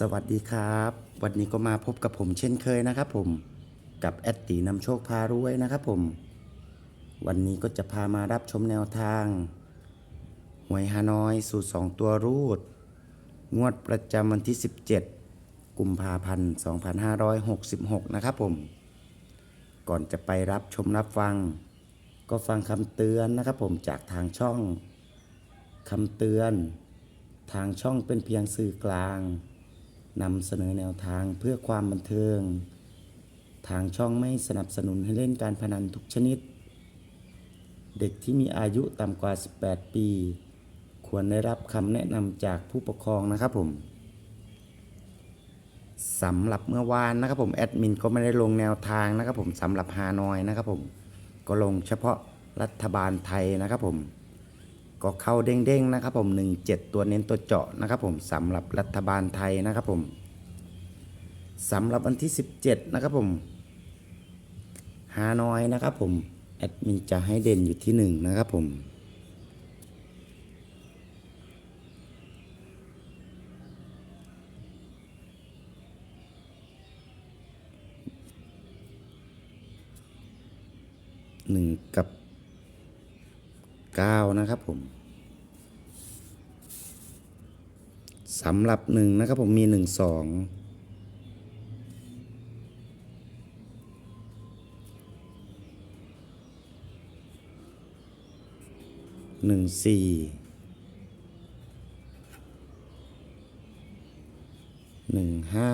สวัสดีครับ วันนี้ก็มาพบกับผมเช่นเคยนะครับผมกับแอดตีนำโชคพารวยนะครับผม วันนี้ก็จะพามารับชมแนวทางหวยฮานอยสูตร2ตัวรูด งวดประจำวันที่ 17 กุมภาพันธ์ 2566 นะครับผม ก่อนจะไปรับชมรับฟัง ก็ฟังคำเตือนนะครับผมจากทางช่องคำเตือน ทางช่องเป็นเพียงสื่อกลาง นำเสนอแนวทางเพื่อความบันเทิง ทางช่องไม่สนับสนุนให้เล่นการพนันทุกชนิด เด็กที่มีอายุต่ำกว่า 18 ปี ควรได้รับคำแนะนำจากผู้ปกครองนะครับผมสำหรับเมื่อวานนะครับผมแอดมินก็ไม่ได้ลงแนวทางนะครับผมสำหรับฮานอยนะครับผมก็ลงเฉพาะรัฐบาลไทยนะครับผม ก็เข้าเด้งๆนะครับผม 17 ตัวเน้นตัวเจาะนะครับผมสำหรับรัฐบาลไทยนะครับผมสำหรับวันที่ 17 นะครับผมฮานอยนะครับผมแอดมินจะให้เด่นอยู่ที่ 1 นะครับผมหนึ่งกับ ก้านะครับผมสำหรับหนึ่งนะครับผมมีหนึ่งสองหนึ่งสี่หนึ่งห้า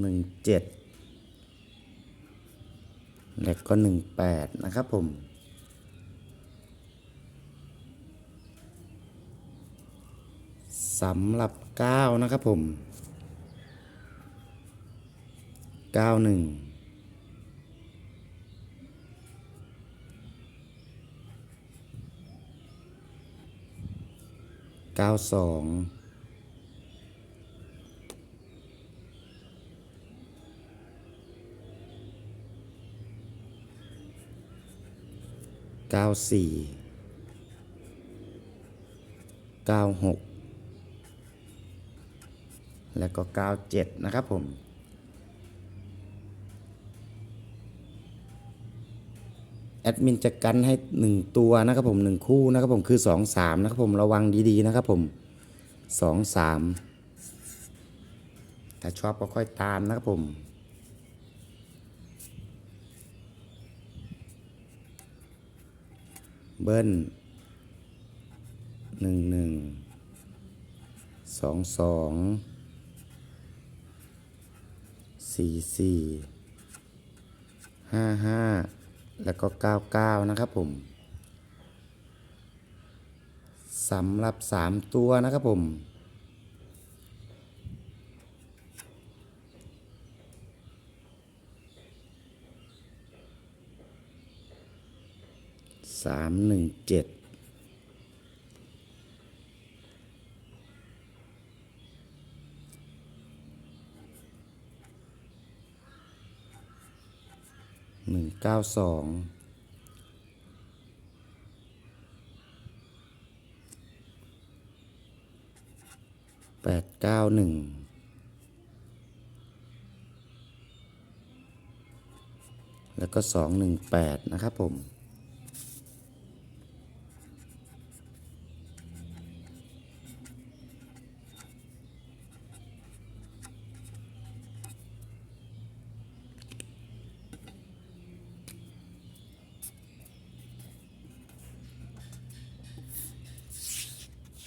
หนึ่งเจ็ดและก็หนึ่งแปดนะครับผมสำหรับเก้านะครับผมเก้าหนึ่งเก้าสอง เก้าสี่เก้าหกแล้วก็เก้าเจ็ดนะครับผมแอดมินจะกันให้หนึ่งตัวนะครับผมหนึ่งคู่นะครับผมคือสองสามนะครับผมระวังดีๆนะครับผมสองสามถ้าชอบก็ค่อยตามนะครับผม เบิ้ลหนึ่งหนึ่งสองสองสี่สี่ห้าห้าแล้วก็เก้าเก้านะครับผมสำหรับสามตัวนะครับผม สามหนึ่งเจ็ดหนึ่งเก้าสองแปดเก้าหนึ่งแล้วก็สองหนึ่งแปดนะครับผม